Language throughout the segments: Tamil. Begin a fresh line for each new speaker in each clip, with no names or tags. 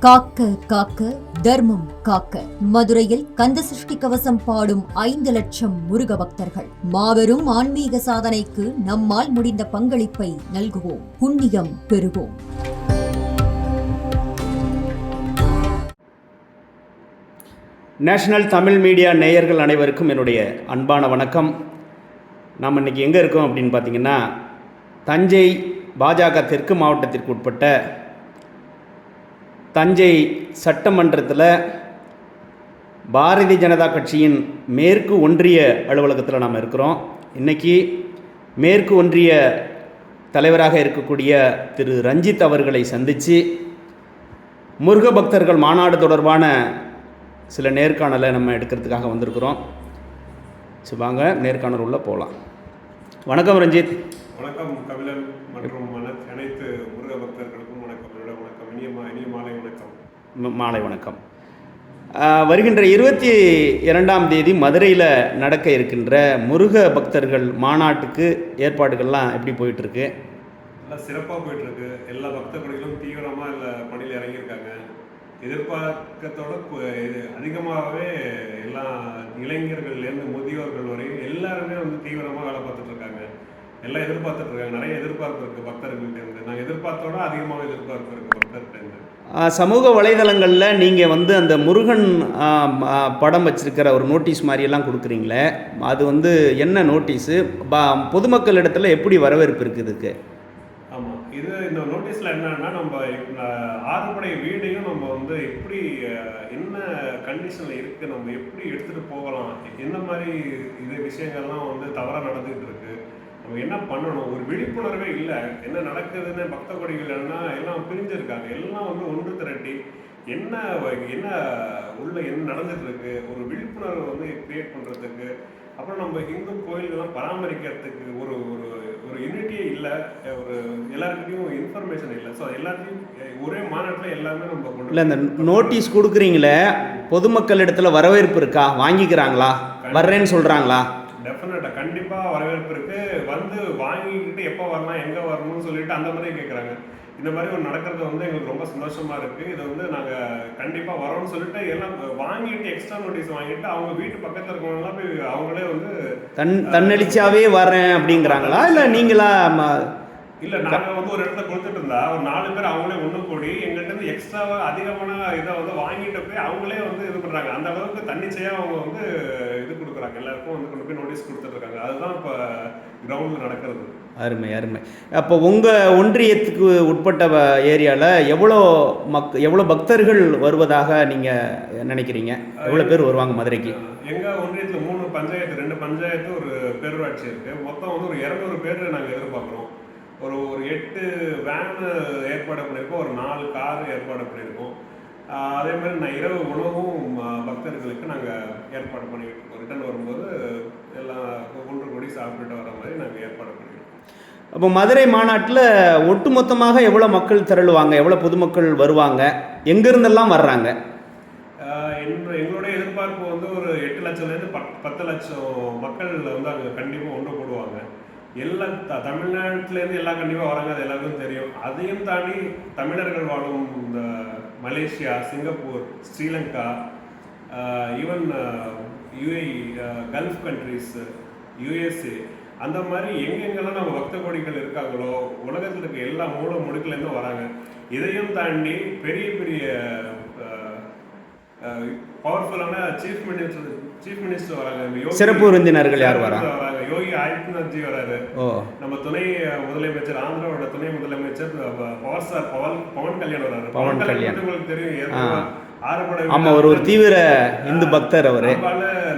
காக்க காக்க தர்மம் காக்க. மதுரையில் கந்த சிருஷ்டி கவசம் பாடும் ஐந்து லட்சம் முருக பக்தர்கள். மாபெரும் ஆன்மீக சாதனைக்கு நம்மால் முடிந்த பங்களிப்பை நல்குவோம். புண்ணியம் பெறுவோம்.
நேஷனல் தமிழ் மீடியா நேயர்கள் அனைவருக்கும் என்னுடைய அன்பான வணக்கம். நாம் இன்றைக்கி எங்கே இருக்கோம் அப்படின்னு பார்த்தீங்கன்னா தஞ்சை பாஜக தெற்கு மாவட்டத்திற்கு உட்பட்ட தஞ்சை சட்டமன்றத்தில் பாரதிய ஜனதா கட்சியின் மேற்கு ஒன்றிய அலுவலகத்தில் நாம் இருக்கிறோம். இன்றைக்கி மேற்கு ஒன்றிய தலைவராக இருக்கக்கூடிய திரு ரஞ்சித் அவர்களை சந்தித்து முருக பக்தர்கள் மாநாடு தொடர்பான சில நேர்காணலை நம்ம எடுக்கிறதுக்காக வந்திருக்கிறோம். சரி வாங்க நேர்காணல் உள்ளே போகலாம் வணக்கம் ரஞ்சித்.
வணக்கம் கபிலன் மற்றும் அன- அனைத்து முருக பக்தர்களுக்கும் வணக்கம் என்னோட வணக்கம் இனிய மா- இனிய மாலை வணக்கம்
ம- மாலை வணக்கம். வருகின்ற இருபத்தி இரண்டாம் தேதி மதுரையில் நடக்க இருக்கின்ற முருக பக்தர்கள் மாநாட்டுக்கு ஏற்பாடுகள்லாம் எப்படி போயிட்டுருக்கு?
நல்லா சிறப்பாக போயிட்டுருக்கு. எல்லா பக்த பணிகளும் தீவிரமாக இல்லை பணியில் இறங்கியிருக்காங்க. எதிர்பார்க்கத்தோட இது அதிகமாகவே எல்லா இளைஞர்கள்லேருந்து முதியோர்கள் வரையும் எல்லாருமே வந்து தீவிரமாக வேலை பார்த்துட்டு இருக்காங்க. எல்லாம் எதிர்பார்த்துட்டு இருக்காங்க. நிறைய எதிர்பார்ப்பு இருக்குது பக்தர்கள்ட்டேருந்து நாங்கள் எதிர்பார்த்தோட அதிகமாக எதிர்பார்ப்பு இருக்குது பக்தர்கிட்ட
சமூக வலைதளங்களில் நீங்கள் வந்து அந்த முருகன் படம் வச்சிருக்கிற ஒரு நோட்டீஸ் மாதிரியெல்லாம் கொடுக்குறீங்களே அது வந்து என்ன நோட்டீஸு? பா பொதுமக்கள் இடத்துல எப்படி வரவேற்பு இருக்குது இதுக்கு?
ஆமாம் இது இந்த நோட்டீஸில் என்னன்னா நம்ம ஆறுபடை வீடையும் நம்ம வந்து எப்படி என்ன கண்டிஷனில் இருக்குது நம்ம எப்படி எடுத்துகிட்டு போகலாம் என்ன மாதிரி இது விஷயங்கள்லாம் வந்து தவறாக நடந்துகிட்டு இருக்கு. நம்ம என்ன பண்ணணும்? ஒரு விழிப்புணர்வே இல்லை. என்ன நடக்குதுன்னு பக்த கொடிகள் என்ன எல்லாம் பிரிஞ்சிருக்காங்க. எல்லாம் வந்து ஒன்று திரட்டி என்ன என்ன உள்ள என்ன நடந்துட்டு இருக்கு ஒரு விழிப்புணர்வு வந்து கிரியேட் பண்றதுக்கு அப்புறம் நம்ம இந்து கோயில்கள்லாம் பராமரிக்கிறதுக்கு ஒரு ஒரு ஒரு யூனிட்டியே இல்லை. ஒரு எல்லாருக்கிட்டையும் இன்ஃபர்மேஷன் இல்லை. ஸோ எல்லாத்தையும் ஒரே மாநாட்டில் எல்லாமே நம்ம கொண்டு
இல்லை இந்த நோட்டீஸ் கொடுக்குறீங்களே பொதுமக்கள் இடத்துல வரவேற்பு இருக்கா? வாங்கிக்கிறாங்களா? வர்றேன்னு சொல்கிறாங்களா
டெஃபினட்டாக கண்டிப்பாக வரவேற்பு இருக்குது வந்து வாங்கிக்கிட்டு எப்போ வரலாம் எங்கே வரணும்னு சொல்லிட்டு அந்த மாதிரி கேட்குறாங்க இந்த மாதிரி ஒரு நடக்கிறது வந்து எங்களுக்கு ரொம்ப சந்தோஷமாக இருக்குது இதை வந்து நாங்கள் கண்டிப்பாக வரோம்னு சொல்லிட்டு எல்லாம் வாங்கிட்டு எக்ஸ்ட்ரா நோட்டீஸ் வாங்கிட்டு அவங்க வீட்டு பக்கத்தில் இருக்கவங்கலாம் போய் அவங்களே வந்து
தன் தன்னடிச்சாவே வரேன் அப்படிங்கிறாங்களா? இல்லை நீங்களா ம-
இல்ல நாங்க வந்து ஒரு இடத்துல கொடுத்துட்டு இருந்தா ஒரு நாலு பேர் அவங்களே ஒண்ணு கூடி எங்கள்கிட்ட இருந்து எக்ஸ்ட்ராவா அதிகமான இதை வந்து வாங்கிட்டு போய் அவங்களே வந்து இது பண்றாங்க. அந்த அளவுக்கு தன்னிச்சையா அவங்க வந்து இது கொடுக்குறாங்க. எல்லாருக்கும் வந்து கொண்டு போய் நோட்டீஸ் கொடுத்துட்டு இருக்காங்க அதுதான் இப்ப கிரவுண்ட்ல நடக்கிறது.
அருமை அருமை. அப்போ உங்கள் ஒன்றியத்துக்கு உட்பட்ட ஏரியாவில் எவ்வளோ மக் எவ்வளோ பக்தர்கள் வருவதாக நீங்கள் நினைக்கிறீங்க? எவ்வளோ பேர் வருவாங்க மதுரைக்கு?
எங்க ஒன்றியத்துல மூணு பஞ்சாயத்து ரெண்டு பஞ்சாயத்து ஒரு பேரூராட்சி இருக்கு. மொத்தம் வந்து ஒரு இரநூறு பேர் நாங்க எதிர்பார்க்குறோம். ஒரு ஒரு எட்டு வேன் ஏற்பாடு பண்ணியிருக்கோம் ஒரு நாலு கார் ஏற்பாடு பண்ணியிருக்கோம். அதே மாதிரி நான் இரவு உணவும் பக்தர்களுக்கு நாங்கள் ஏற்பாடு பண்ணிட்டு இருக்கோம் ரிட்டர்ன் வரும்போது எல்லாம் ஒன்று கூடி சாப்பிட்டுட்டு வர மாதிரி நாங்கள் ஏற்பாடு பண்ணியிருக்கோம்.
அப்போ மதுரை மாநாட்டில் ஒட்டுமொத்தமாக எவ்வளோ மக்கள் திரளுவாங்க? எவ்வளோ பொதுமக்கள் வருவாங்க? எங்கேருந்தெல்லாம் வர்றாங்க?
எங்களுடைய எதிர்பார்ப்பு வந்து ஒரு எட்டு லட்சம்லேருந்து பத் பத்து லட்சம் மக்கள் வந்து அங்கே கண்டிப்பாக ஒன்று கூடுவாங்க. எல்லா த தமிழ்நாட்டிலேருந்து எல்லாம் கண்டிப்பாக வராங்க அது எல்லாருக்கும் தெரியும். அதையும் தாண்டி தமிழர்கள் வாழும் இந்த Malaysia Singapore Sri Lanka even U A gulf countries USA அந்த மாதிரி எங்கெங்கெல்லாம் நம்ம பக்த கோடிகள் இருக்காங்களோ உலகத்தில் இருக்க எல்லா மூல முடுக்குலேருந்து வராங்க. இதையும் தாண்டி பெரிய பெரிய பவர்ஃபுல்லான சீஃப் மினிஸ்டர் சீஃப் மினிஸ்டர் வராங்க.
சிறப்பு விருந்தினர்கள் யார் வரா?
வராங்க யோகி ஆதித்யநாத்ஜி வராரு. நம்ம துணை முதலமைச்சர் ஆந்திராவோட துணை முதலமைச்சர் பவர் ஸ்டார் பவன் பவன் கல்யாண் வராரு.
பவன் கல்யாண்.
உங்களுக்கு தெரியும் ஆறுபடை
ஆமாம் ஒரு தீவிர இந்து பக்தர் அவர்.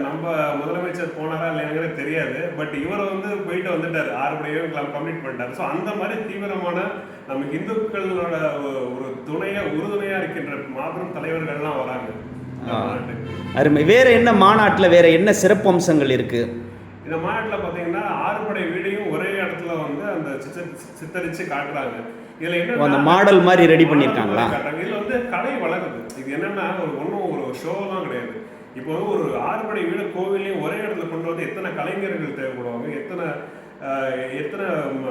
நம்ம முதலமைச்சர் போனாரா இல்லையாங்கிறது தெரியாது பட் இவர் வந்து போயிட்டு வந்துட்டாரு ஆறுபடையும் கம்ப்ளீட் பண்ணிட்டாரு. ஸோ அந்த மாதிரி தீவிரமான நம்ம இந்துக்களோட ஒரு துணையா உறுதுணையா இருக்கின்ற மாபெரும் தலைவர்கள்லாம் வராங்க.
அருமை. வேற என்ன மாநாட்டில் வேற என்ன சிறப்பு அம்சங்கள் இருக்கு?
இந்த மாநாட்டில் பார்த்தீங்கன்னா ஆறுபடை வீடையும் ஒரே இடத்துல வந்து அந்த சித்த- சித்தரிச்சு காட்டுறாங்க. இதுல என்ன
அந்த மாடல் மாதிரி ரெடி பண்ணியிருக்காங்களா
இதுல வந்து கலை வளருது. இது என்னன்னா ஒரு ஒன்றும் ஒரு ஷோலாம் கிடையாது. இப்போ வந்து ஒரு ஆறுபடை வீடு கோவிலையும் ஒரே இடத்துல கொண்டு வந்து எத்தனை கலைஞர்கள் தேவைப்படுவாங்க? எத்தனை எத்தனை ம,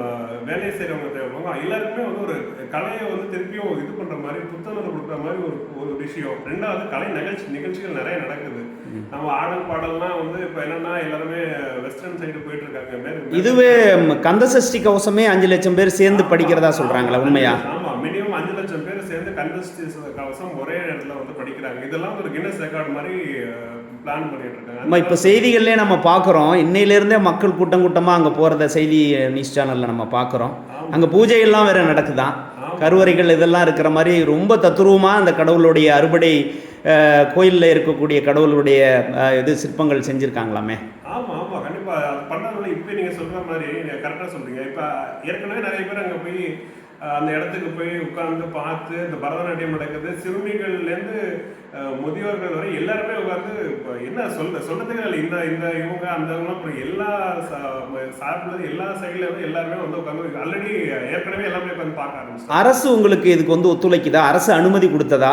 வேலை செய்கிறவங்க தேவைப்படுவாங்க எல்லாருக்குமே வந்து ஒரு கலையை வந்து திருப்பியும் இது பண்ணுற மாதிரி புத்துணர்வு கொடுக்குற மாதிரி ஒரு ஒரு விஷயம். ரெண்டாவது கலை நிகழ்ச்சி நிகழ்ச்சிகள் நிறைய நடக்குது. நம்ம ஆடல் பாடல்லாம் வந்து இப்போ என்னன்னா எல்லாருமே வெஸ்டர்ன் சைடு போயிட்டு இருக்காங்க
இதுவே ம், கந்த சஷ்டி கவசமே அஞ்சு லட்சம் பேர் சேர்ந்து படிக்கிறதா சொல்றாங்களா உண்மையா?
ஆமா மினிமம் அஞ்சு லட்சம் பேர் சேர்ந்து கந்தஸ்டி கவசம் ஒரே இடத்துல வந்து படிக்கிறாங்க. இதெல்லாம் ஒரு கின்னஸ் ரெக்கார்டு மாதிரி பிளான் பண்ணிட்டு இருக்காங்க
நம்ம இப்போ செய்திகள்லேயே நம்ம பார்க்குறோம் இன்னையிலேருந்தே மக்கள் கூட்டம் கூட்டமாக அங்கே போகிறத செய்தி நியூஸ் சேனலில் நம்ம பார்க்குறோம் அங்கே பூஜைகள்லாம் வேற நடக்குதான் கருவறைகள் இதெல்லாம் இருக்கிற மாதிரி ரொம்ப தத்துருவமாக அந்த கடவுளுடைய அறுபடை கோயிலில் இருக்கக்கூடிய கடவுளுடைய இது சிற்பங்கள் செஞ்சுருக்காங்களாமே?
ஆமா ஆமா கண்டிப்பா. அது பண்ணதுனால இப்போ நீங்க சொல்ற மாதிரி நீங்க கரெக்டா சொல்றீங்க. இப்ப ஏற்கனவே நிறைய பேர் அங்க போய் அந்த இடத்துக்கு போய் உட்கார்ந்து பார்த்து இந்த பரதநாட்டியம் நடக்குது. சிறுமிகள்ல இருந்து அஹ், முதியோர்கள் வரை எல்லாருமே உட்கார்ந்து இப்ப என்ன சொல்ல சொல்றதுக்கு இல்லை. இந்த இந்த இவங்க அந்த அப்புறம் எல்லா சார்புல எல்லா சைடுல இருந்து எல்லாருமே வந்து உட்காந்து ஆல்ரெடி ஏற்கனவே எல்லாமே உட்காந்து பார்க்க ஆரம்பிச்சிட்டாங்க.
அரசு உங்களுக்கு இதுக்கு வந்து ஒத்துழைக்குதா? அரசு அனுமதி கொடுத்ததா?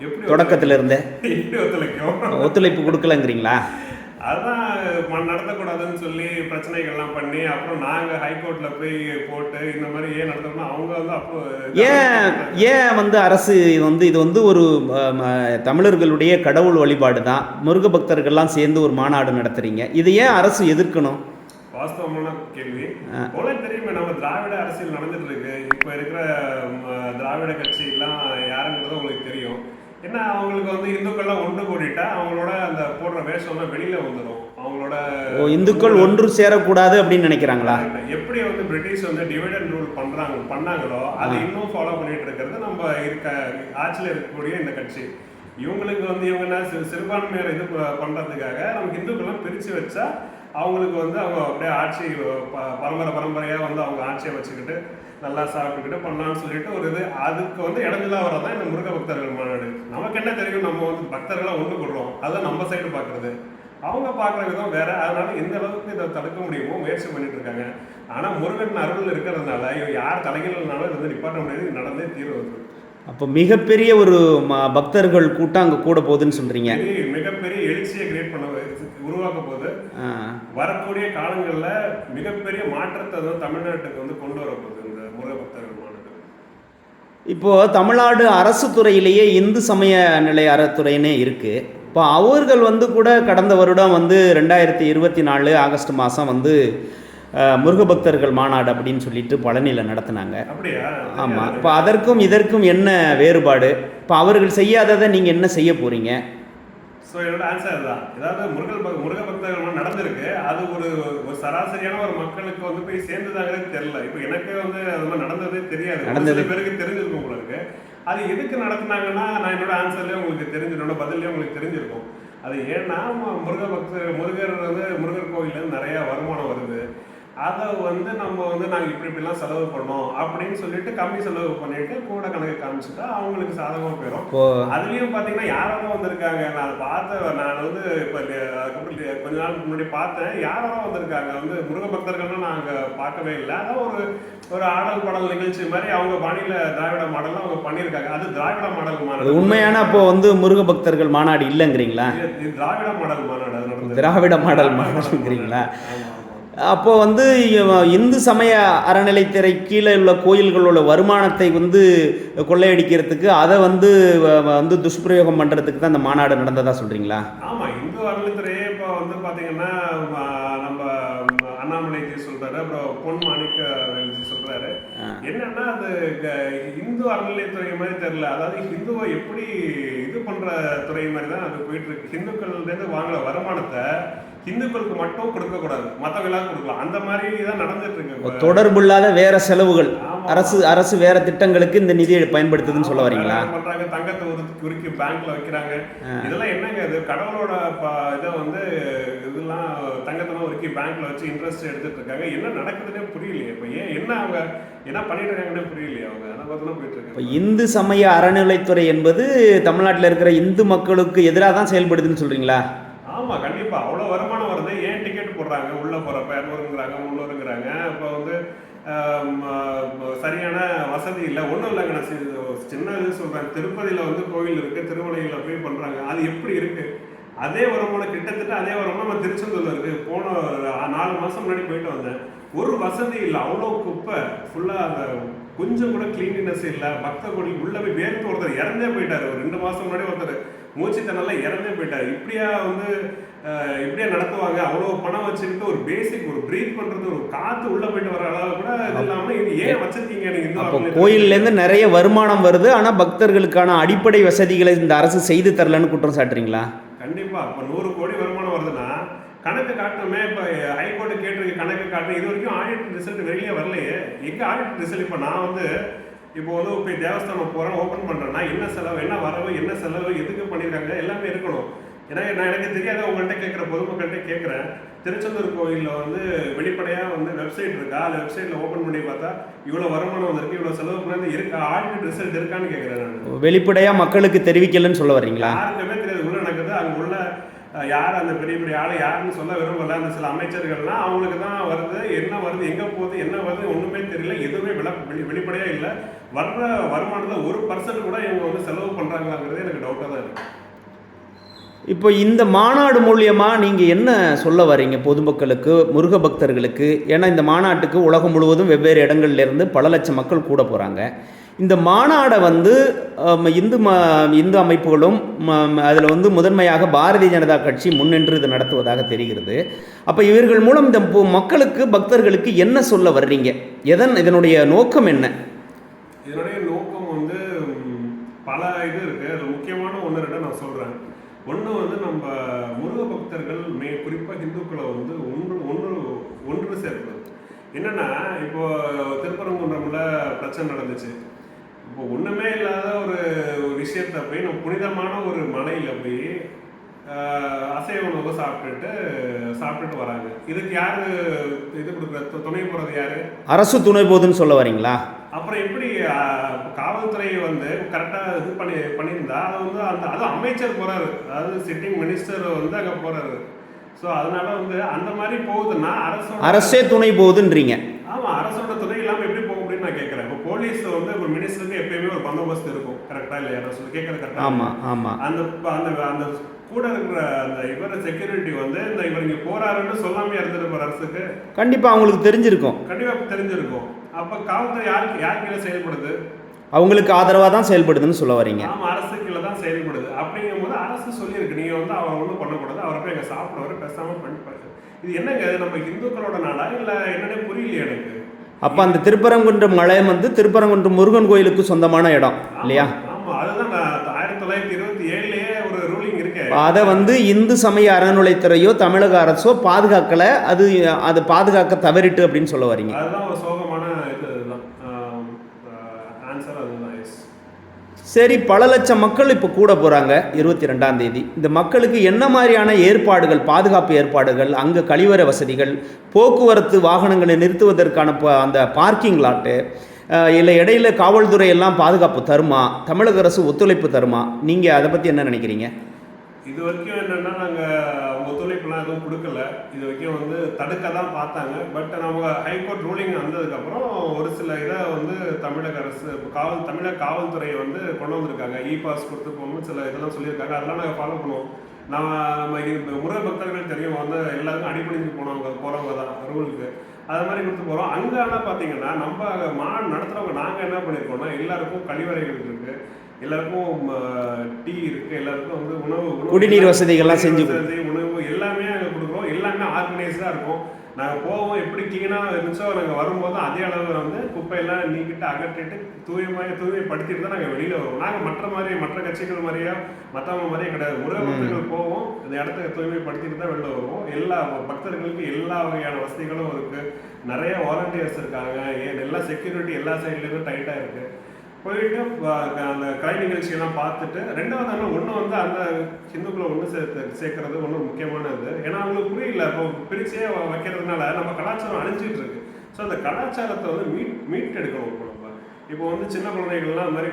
எப்படி
தொடக்கத்துல இருந்தே
எப்படி ஒத்துழைக்கும்?
ஒத்துழைப்பு கொடுக்கலங்கிறீங்களா?
அதான் ம- நடத்தக்கூடாதுன்னு சொல்லி பிரச்சனைகள்லாம் பண்ணி அப்புறம் நாங்க ஹைகோர்ட்ல போய் போட்டு இந்த மாதிரி ஏன் நடத்தணும்னா அவங்க வந்து அப்போ
ஏன் ஏன் வந்து அரசு இது வந்து இது வந்து ஒரு தமிழர்களுடைய கடவுள் வழிபாடு தான்? முருக பக்தர்கள்லாம் சேர்ந்து ஒரு மாநாடு நடத்துறீங்க. இது ஏன் அரசு எதிர்க்கணும்?
வாஸ்தவமான கேள்வி. போல தெரியுமே நம்ம திராவிட அரசியல் நடந்துட்டு இருக்கு. இப்போ இருக்கிற திராவிட கட்சி எல்லாம் யாருங்கிறது உங்களுக்கு தெரியும். என்ன அவங்களுக்கு வந்து இந்துக்கள்லாம் ஒன்று கூடிட்டா அவங்களோட அந்த போடுற வேஷம்லாம் வெளியில வந்துடும் அவங்களோட
இந்துக்கள் ஒன்று சேரக்கூடாது அப்படின்னு நினைக்கிறாங்களா?
எப்படி வந்து பிரிட்டிஷ் வந்து டிவைட் அண்ட் ரூல் பண்றாங்க பண்ணாங்களோ அதை இன்னும் ஃபாலோ பண்ணிட்டு இருக்கிறது நம்ம இருக்க ஆட்சியில் இருக்கக்கூடிய இந்த கட்சி. இவங்களுக்கு வந்து இவங்க என்ன சிறுபான்மையர் இது பண்றதுக்காக நம்ம இந்துக்கெல்லாம் பிரிச்சு வச்சா அவங்களுக்கு வந்து அவங்க அப்படியே ஆட்சி பரம்பரை பரம்பரையா வந்து அவங்க ஆட்சியை வச்சுக்கிட்டு நல்லா சாப்பிட்டுக்கிட்டு பண்ணலாம்னு சொல்லிட்டு ஒரு இது. அதுக்கு வந்து இடங்களா வரதான் இந்த முருக பக்தர்கள் நமக்கு என்ன தெரியும்? நம்ம வந்து பக்தர்களா ஒன்று கொடுறோம் அதான் நம்ம சைடு பார்க்கறது அவங்க பார்க்குற விதம் வேற. அதனால எந்த அளவுக்கு இதை தடுக்க முடியுமோ முயற்சி பண்ணிட்டு இருக்காங்க. ஆனா முருகன் அருள் இருக்கிறதுனால யார் தலைகள்னாலும் இது வந்து நிப்பாட்ட முடியாது. நடந்தே தீர்வு
அப்போ மிகப்பெரிய ஒரு பக்தர்கள் கூட்டம் அங்கே கூட போகுதுன்னு சொல்றீங்க.
பெரிய மிகப்பெரிய எழுச்சியை கிரியேட் பண்ண உருவாக்க போது. வரக்கூடிய காலங்கள்ல மிகப்பெரிய மாற்றத்தை வந்து தமிழ்நாட்டுக்கு வந்து கொண்டு வர போகுது இந்த முருக பக்தர்கள் மாநாடு
இப்போ தமிழ்நாடு அரசு துறையிலேயே இந்து சமய நிலைய அறத்துறைன்னே இருக்கு. இப்போ அவர்கள் வந்து கூட கடந்த வருடம் வந்து ரெண்டாயிரத்தி இருபத்தி நாலு ஆகஸ்ட் மாதம் வந்து அஹ், முருக பக்தர்கள் மாநாடு அப்படின்னு சொல்லிட்டு பழனியில் நடத்துனாங்க. ஆமாம் இப்போ அதற்கும் இதற்கும் என்ன வேறுபாடு? இப்போ அவர்கள் செய்யாததை நீங்கள் என்ன செய்ய போகிறீங்க
ஸோ என்னோட ஆன்சர் தான் ஏதாவது முருகல் பக்- முருக பக்தர்கள் நடந்திருக்கு. அது ஒரு ஒரு சராசரியான ஒரு மக்களுக்கு வந்து போய் சேர்ந்ததாங்கிறது தெரியல. இப்போ எனக்கே வந்து அது மாதிரி நடந்ததே தெரியாது.
நடந்தது.
பேருக்கு தெரிஞ்சிருக்கும் இருக்கு. அது எதுக்கு நடத்துனாங்கன்னா நான் என்னோட ஆன்சர்லேயே உங்களுக்கு தெரிஞ்சு என்னோட பதிலே உங்களுக்கு தெரிஞ்சிருக்கும். அது ஏன்னா முருக பக்தர் முருகர் வந்து முருகர் கோயிலேருந்து நிறைய வருமானம் வருது. அதை வந்து நம்ம வந்து நாங்கள் இப்படி இப்படிலாம் செலவு பண்ணோம் அப்படின்னு சொல்லிட்டு கம்மி செலவு பண்ணிட்டு கூட கணக்கு காமிச்சிட்டா அவங்களுக்கு சாதகமாக போயிடும் அதுலயும் பாத்தீங்கன்னா யாரெல்லாம் வந்திருக்காங்க. நான் பார்த்த நான் வந்து இப்ப அதுக்கப்புறம் கொஞ்ச நாளுக்கு முன்னாடி பார்த்தேன். யாரெல்லாம் வந்திருக்காங்க. வந்து முருக பக்தர்கள்லாம் நாங்க பார்க்கவே இல்லை. அதான் ஒரு ஒரு ஆடல் பாடல் நிகழ்ச்சி மாதிரி அவங்க பாணியில திராவிட மாடல் அவங்க பண்ணியிருக்காங்க. அது திராவிட மாடல்
அது
மாநாடு
உண்மையான அப்போ வந்து முருக பக்தர்கள் மாநாடு இல்லைங்கிறீங்களா?
திராவிட மாடல் மாநாடு அது.
திராவிட மாடல் மாநாடுங்கிறீங்களா. அப்போ வந்து இந்து சமய அறநிலைத்துறை கீழே உள்ள கோயில்களோட வருமானத்தை வந்து கொள்ளையடிக்கிறதுக்கு அதை வந்து வந்து துஷ்பிரயோகம் பண்ணுறதுக்கு தான் இந்த மாநாடு நடந்ததா சொல்கிறீங்களா
ஆமா இந்து அறநிலைத்துறையே இப்போ வந்து பாத்தீங்கன்னா ம- நம்ம அண்ணாமலைஜி சொல்றாரு அப்புறம் பொன் மாணிக்க சொல்றாரு. என்னன்னா அது இந்து அறநிலையத்துறை மாதிரி தெரியல. அதாவது ஹிந்துவை எப்படி இது பண்ற துறை மாதிரி தான் அது போயிட்டு இருக்கு. ஹிந்துக்கள்ல இருந்து வாங்குற வருமானத்தை ஹிந்துக்களுக்கு மட்டும் கொடுக்க கூடாது. மத்தவங்க எல்லாரும் கொடுக்கலாம். அந்த மாதிரி தான் நடந்துட்டு இருக்கு.
தொடர்புள்ளாத வேற செலவுகள். அரசு அரசு வேற திட்டங்களுக்கு இந்த நிதியை பயன்படுத்துதுன்னு சொல்ல வரீங்களா?
பண்றாங்க. தங்கத்தை உருக்கி உருக்கி பேங்க்ல வைக்கிறாங்க. இதெல்லாம் என்னங்க இது? கடவுளோட இதை வந்து இதெல்லாம் தங்கத்தெல்லாம் உருக்கி பேங்க்ல வச்சு இன்ட்ரெஸ்ட் எடுத்துட்டு இருக்காங்க என்ன நடக்குதுன்னே புரியலையே. இப்போ ஏன் என்ன அவங்க என்ன பண்ணிட்டு இருக்காங்கன்னே புரியலையே அவங்க.
இப்போ இந்து சமய அறநிலைத்துறை என்பது தமிழ்நாட்டில் இருக்கிற இந்து மக்களுக்கு எதிராக தான் செயல்படுதுன்னு சொல்கிறீங்களா
ஆமா கண்டிப்பாக அவ்வளோ வருமானம் வருது. ஏன் டிக்கெட் போடுறாங்க? உள்ளே போகிறப்ப இரநூறுங்கிறாங்க முந்நூறுங்கிறாங்க. இப்போ வந்து சரியான வசதி இல்லை. ஒன்றும் இல்லைங்க நான் சின்ன இது சொல்கிறேன் திருப்பதியில வந்து கோயில் இருக்குது திருமலையில போய் பண்றாங்க. அது எப்படி இருக்கு? அதே வருமானம் கிட்டத்தட்ட அதே வருமானம் நம்ம திருச்செந்தூர்ல இருக்குது போன ஒரு நாலு மாதம் முன்னாடி போயிட்டு வந்தேன். ஒரு வசதி இல்லை. அவ்வளோ குப்பை. ஃபுல்லாக அந்த கொஞ்சம் கூட கிளீனினஸ் இல்லை. பக்த கோடி உள்ளே போய் வேர்த்து ஒருத்தர் இறந்தே போயிட்டார். ஒரு ரெண்டு மாதம் முன்னாடி ஒருத்தர். மூச்சு தனால இறந்தே போயிட்டாரு. இப்படியா வந்து இப்படியா நடத்துவாங்க? அவ்வளோ பணம் வச்சுக்கிட்டு ஒரு பேசிக் ஒரு ப்ரீத் பண்றது ஒரு காத்து உள்ள போயிட்டு வர அளவு கூட இது இல்லாம இது ஏன் வச்சிருக்கீங்க நீங்க
அப்போ? கோயில்லேருந்து நிறைய வருமானம் வருது. ஆனால் பக்தர்களுக்கான அடிப்படை வசதிகளை இந்த அரசு செய்து தரலன்னு குற்றம் சாட்டுறீங்களா?
கண்டிப்பா. இப்ப நூறு கோடி வருமானம் வருதுன்னா கணக்கு காட்டணுமே. இப்ப ஹைகோர்ட்டு கேட்டிருக்கு கணக்கு காட்டணும். இது வரைக்கும் ஆடிட் ரிசல்ட் வெளியே வரலையே. எங்க ஆடிட் ரிசல்ட் இப்ப நான் வந்து இப்போ வந்து போய் தேவஸ்தானம் போறேன் ஓபன் பண்றேன்னா என்ன செலவு என்ன வரவு என்ன செலவு எதுக்கு பண்ணிருக்காங்க எல்லாமே இருக்கணும். ஏன்னா நான் எனக்கு தெரியாத உங்கள்கிட்ட கேட்குற பொதுமக்கள்கிட்ட கேட்குறேன். திருச்செந்தூர் கோயிலில் வந்து வெளிப்படையாக வந்து வெப்சைட் இருக்கா? அந்த வெப்சைட்டில் ஓப்பன் பண்ணி பார்த்தா இவ்வளோ வருமானம் வந்திருக்கு இவ்வளோ செலவு பண்ணது இருக்கா? ஆடிட் ரிசல்ட் இருக்கான்னு கேட்குறேன் நான்.
வெளிப்படையாக மக்களுக்கு தெரிவிக்கலன்னு சொல்ல வர்றீங்களா?
யாருக்குமே தெரியாது. உள்ள நடக்குது அங்க உள்ள யார் அந்த பெரிய பெரிய ஆளை யாருன்னு சொல்ல விரும்பல. அந்த சில அமைச்சர்கள்லாம் அவங்களுக்கு தான் வருது. என்ன வருது எங்கே போகுது என்ன வருது ஒன்றுமே தெரியல. எதுவுமே வெளி- வெளிப்படையாக இல்லை. வர்ற வருமானத்தில் ஒரு பர்சன்ட் கூட இவங்க வந்து செலவு பண்ணுறாங்களாங்கிறது எனக்கு டவுட்டாக தான் இருக்குது
இப்போ இந்த மாநாடு மூலியமாக நீங்கள் என்ன சொல்ல வரீங்க பொதுமக்களுக்கு முருக பக்தர்களுக்கு ஏன்னா இந்த மாநாட்டுக்கு உலகம் முழுவதும் வெவ்வேறு இடங்கள்லேருந்து பல லட்சம் மக்கள் கூட போகிறாங்க இந்த மாநாடை வந்து இந்து ம இந்து அமைப்புகளும் அதில் வந்து முதன்மையாக பாரதிய ஜனதா கட்சி முன்னின்று இது நடத்துவதாக தெரிகிறது. அப்போ இவர்கள் மூலம் இந்த மக்களுக்கு பக்தர்களுக்கு என்ன சொல்ல வர்றீங்க? எதன் இதனுடைய நோக்கம் என்ன?
இதனுடைய நோக்கம் வந்து பல இது இருக்கு. அது முக்கியமான ஒன்று ரெண்டு நான் சொல்கிறேன் ஒன்று வந்து நம்ம முருக பக்தர்கள் மே குறிப்பாக இந்துக்களை வந்து ஒன்று ஒன்று ஒன்று சேர்ப்பது என்னென்னா இப்போ திருப்பரங்குன்றமில் பிரச்சனை நடந்துச்சு. இப்போ ஒண்ணுமே இல்லாத ஒரு விஷயத்த போய் நம்ம புனிதமான ஒரு மலையில போய் அசைவ உணவு சாப்பிட்டுட்டு சாப்பிட்டுட்டு வராங்க. இதுக்கு யாரு இது கொடுக்குற? துணை போறது யாரு?
அரசு துணை போதுன்னு சொல்ல வரீங்களா?
அப்புறம் எப்படி காவல்துறை வந்து கரெக்டாக இது பண்ணி பண்ணியிருந்தா அதை வந்து அந்த அதுவும் அமைச்சர் போறாரு. அதாவது சிட்டிங் மினிஸ்டர் வந்து அங்கே போறாரு. ஸோ அதனால வந்து அந்த மாதிரி போகுதுன்னா அரசோட
அரசே துணை போகுதுன்றீங்க
ஆமா அரசோட துணை இல்லாம எப்படி போக முடியும்னு நான் கேட்கறேன் இப்போ போலீஸ் வந்து ஒரு மினிஸ்டருக்கு எப்பயுமே ஒரு பந்தோபஸ்து இருக்கும். கரெக்டா இல்லையா? நான் சொல்லி கேட்கறது கரெக்டா
ஆமாம் ஆமாம்
அந்த அந்த அந்த கூட இருக்கிற அந்த இவர் செக்யூரிட்டி வந்து இந்த இவர் இங்க போறாருன்னு சொல்லாம இருந்துட்டு போற அரசுக்கு
கண்டிப்பாக அவங்களுக்கு தெரிஞ்சிருக்கும்.
கண்டிப்பா தெரிஞ்சிருக்கும். அப்ப காவல்துறை யாருக்கு யார் கீழே செயல்படுது?
அவங்களுக்கு ஆதரவாக தான் செயல்படுதுன்னு சொல்ல வரீங்க.
ஆமா அரசு கீழே தான் செயல்படுது. அப்படிங்கும்போது அரசு சொல்லியிருக்கு. நீங்க வந்து அவர் ஒன்றும் பண்ணக்கூடாது. அவரை போய் எங்க சாப்பிடுவாரு பேசாம பண்ணிப்பாரு. இது என்னங்க? நம்ம இந்துக்களோட நாளா இல்ல என்னன்னே புரியலையே எனக்கு?
அப்போ அந்த திருப்பரங்குன்றம் மலை வந்து திருப்பரங்குன்றம் முருகன் கோயிலுக்கு சொந்தமான இடம் இல்லையா? அதை வந்து இந்து சமய அறநிலைத்துறையோ தமிழக அரசோ பாதுகாக்கலை அது அது பாதுகாக்க தவறிட்டு அப்படின்னு சொல்ல வரீங்க
அதுதான் ஒரு சோகமான இது இதுதான் ஆன்சர் அதுதான் எஸ்
சரி பல லட்சம் மக்கள் இப்போ கூட போகிறாங்க இருபத்தி ரெண்டாம் தேதி. இந்த மக்களுக்கு என்ன மாதிரியான ஏற்பாடுகள் பாதுகாப்பு ஏற்பாடுகள் அங்கே கழிவறை வசதிகள் போக்குவரத்து வாகனங்களை நிறுத்துவதற்கான ப- அந்த பார்க்கிங் லாட்டு இல்லை இடையில காவல்துறை எல்லாம் பாதுகாப்பு தருமா தமிழக அரசு ஒத்துழைப்பு தருமா நீங்கள் அதை பற்றி என்ன நினைக்கிறீங்க?
இது வரைக்கும் என்னென்னா நாங்கள் ஒத்துழைப்புலாம் எதுவும் கொடுக்கல. இது வரைக்கும் வந்து தடுக்க தான் பார்த்தாங்க. பட் நம்ம ஹைகோர்ட் ரூலிங் வந்ததுக்கப்புறம் ஒரு சில இதை வந்து தமிழக அரசு காவல் தமிழக காவல்துறை வந்து கொண்டு வந்திருக்காங்க. இ பாஸ் கொடுத்து போகணும் சில இதெல்லாம் சொல்லியிருக்காங்க. அதெல்லாம் நாங்கள் ஃபாலோ பண்ணுவோம். நம்ம நம்ம முறை பக்தர்கள் தெரியும். வந்து எல்லாருக்கும் அடிப்பணிஞ்சு போனவங்க போகிறவங்க தான் ரூலுக்கு அது மாதிரி கொடுத்து போகிறோம் அங்கே ஆனால் பார்த்தீங்கன்னா நம்ம மாநாடு நடத்துகிறவங்க நாங்கள் என்ன பண்ணியிருக்கோம்னா எல்லாருக்கும் கழிவறைகள் இருக்கு. எல்லாருக்கும் டீ இருக்கு. எல்லாருக்கும் வந்து உணவு உணவு-
குடிநீர் வசதிகள்லாம் செஞ்சு கொடு-
வசதி, உணவு எல்லாமே அங்கே கொடுக்குறோம் எல்லாமே ஆர்கனைஸ்டாக இருக்கும் நாங்கள் போவோம் எப்படி க்ளீனாக இருந்துச்சோ நாங்கள் வரும்போது அதே அளவு வந்து குப்பையெல்லாம் நீக்கிட்டு அகற்றிட்டு தூய்மையாக தூய்மைப்படுத்திட்டு தான் நாங்கள் வெளியில் வருவோம். நாங்கள் மற்ற மாதிரி மற்ற கட்சிகள் மாதிரியா மற்றவங்க மாதிரியே கிடையாது. பக்தர்கள் போவோம் இந்த இடத்த தூய்மைப்படுத்திட்டு தான் வெளில வருவோம். எல்லா பக்தர்களுக்கு எல்லா வகையான வசதிகளும் இருக்கு. நிறைய வாலண்டியர்ஸ் இருக்காங்க. எல்லா செக்யூரிட்டி எல்லா சைட்லேயும் டைட்டாக இருக்கு. போயிட்டு அந்த கலை நிகழ்ச்சியெல்லாம் பார்த்துட்டு ரெண்டாவது ஆனால் ஒன்று வந்து அந்த ஹிந்துக்குள்ளே ஒன்று சேர்த்து சேர்க்கறது ஒன்று முக்கியமானது. ஏன்னா அவங்களுக்கு புரியல இப்போ பிரிச்சே வைக்கிறதுனால நம்ம கலாச்சாரம் அழிஞ்சிட்டு இருக்கு. ஸோ அந்த கலாச்சாரத்தை வந்து மீட் மீட் எடுக்கணும் இப்போ வந்து சின்ன குழந்தைகள்லாம் மாதிரி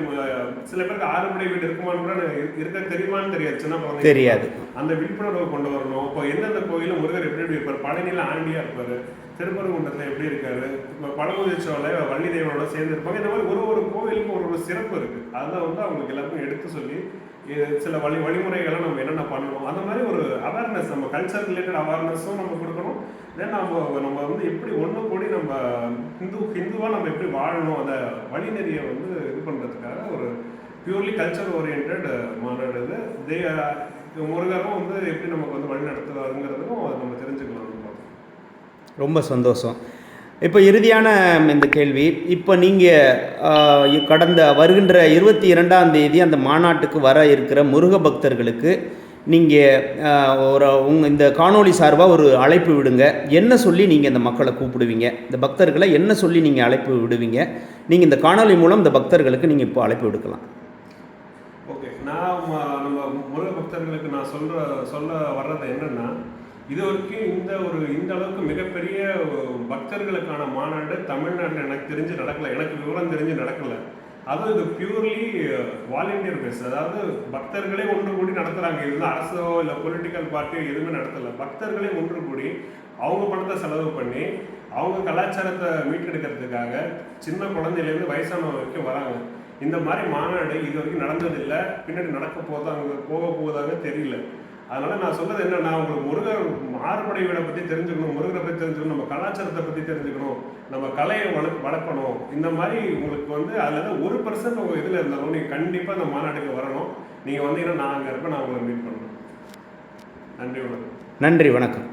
சில பேருக்கு ஆறுபடை வீடு இருக்குமான்னு கூட இருக்க தெரியுமான்னு தெரியாது சின்ன குழந்தைங்க
தெரியாது.
அந்த விழிப்புணர்வை கொண்டு வரணும். இப்போ எந்தெந்த கோயிலும் முருகர் எப்படி எப்படி இருப்பார்? பழனியில் ஆண்டியா இருப்பாரு. திருப்பரங்குன்றத்தில் எப்படி இருக்காரு? இப்போ பழமுதிர்ச்சோலை வள்ளி தேவனோட சேர்ந்து இருப்பாங்க. இந்த மாதிரி ஒரு ஒரு கோவிலுக்கும் ஒரு ஒரு சிறப்பு இருக்கு. அதை வந்து அவங்களுக்கு எல்லாருக்கும் எடுத்து சொல்லி சில வழி வழிமுறைகளை நம்ம என்னென்ன பண்ணணும்? அந்த மாதிரி ஒரு அவேர்னஸ் நம்ம கல்ச்சர் ரிலேட்டட் அவேர்னஸும் நம்ம கொடுக்கணும். தென் நம்ம நம்ம வந்து எப்படி ஒன்று கூடி நம்ம ஹிந்து ஹிந்துவாக நம்ம எப்படி வாழணும்? அந்த வழிநெறியை வந்து இது பண்ணுறதுக்காக ஒரு பியூர்லி கல்ச்சர் ஓரியன்ட் மாநாடு இது. தே முருகரும் வந்து எப்படி நமக்கு வந்து வழி நடத்துவாருங்கிறதுக்கும் அதை நம்ம தெரிஞ்சுக்கலாம்
ரொம்ப சந்தோஷம். இப்போ இறுதியான இந்த கேள்வி. இப்போ நீங்கள் கடந்த வருகின்ற இருபத்தி இரண்டாம் தேதி அந்த மாநாட்டுக்கு வர இருக்கிற முருக பக்தர்களுக்கு நீங்கள் ஒரு உங்கள் இந்த காணொளி சார்பாக ஒரு அழைப்பு விடுங்க. என்ன சொல்லி நீங்கள் இந்த மக்களை கூப்பிடுவீங்க? இந்த பக்தர்களை என்ன சொல்லி நீங்கள் அழைப்பு விடுவீங்க? நீங்கள் இந்த காணொளி மூலம் இந்த பக்தர்களுக்கு நீங்கள் இப்போ அழைப்பு விடுக்கலாம்.
ஓகே. நான் நம்ம முருக பக்தர்களுக்கு நான் சொல்கிற சொல்ல வர்றது என்னென்னா இது வரைக்கும் இந்த ஒரு இந்த அளவுக்கு மிகப்பெரிய பக்தர்களுக்கான மாநாடு தமிழ்நாட்டில் எனக்கு தெரிஞ்சு நடக்கலை. எனக்கு விவரம் தெரிஞ்சு நடக்கலை. அதுவும் இது பியூர்லி வாலண்டியர் பேஸ் அதாவது பக்தர்களே ஒன்று கூடி நடத்துகிறாங்க இதுதான் அரசோ இல்லை பொலிட்டிக்கல் பார்ட்டியோ எதுவுமே நடத்தலை. பக்தர்களே ஒன்று கூடி அவங்க பணத்தை செலவு பண்ணி அவங்க கலாச்சாரத்தை மீட்டெடுக்கிறதுக்காக சின்ன குழந்தையிலேருந்து வயசானவங்க வரைக்கும் வராங்க. இந்த மாதிரி மாநாடு இது வரைக்கும் நடந்ததில்லை. பின்னாடி நடக்க போதாங்க போக போவதாக தெரியல. அதனால நான் சொன்னது என்னன்னா உங்களுக்கு முருகர் மாறுபடைகளை வீடை பத்தி தெரிஞ்சுக்கணும் முருகரை பத்தி தெரிஞ்சுக்கணும் நம்ம கலாச்சாரத்தை பத்தி தெரிஞ்சுக்கணும் நம்ம கலையை வள வளர்க்கணும். இந்த மாதிரி உங்களுக்கு வந்து அதுல ஒரு பர்சன்ட் உங்க இதுல இருந்தாலும் நீங்க கண்டிப்பா அந்த மாநாட்டுக்கு வரணும். நீங்க வந்தீங்கன்னா நான் அங்க இருப்பேன் நான் உங்களை மீட் பண்ணுறேன் நன்றி வணக்கம்.
நன்றி வணக்கம்.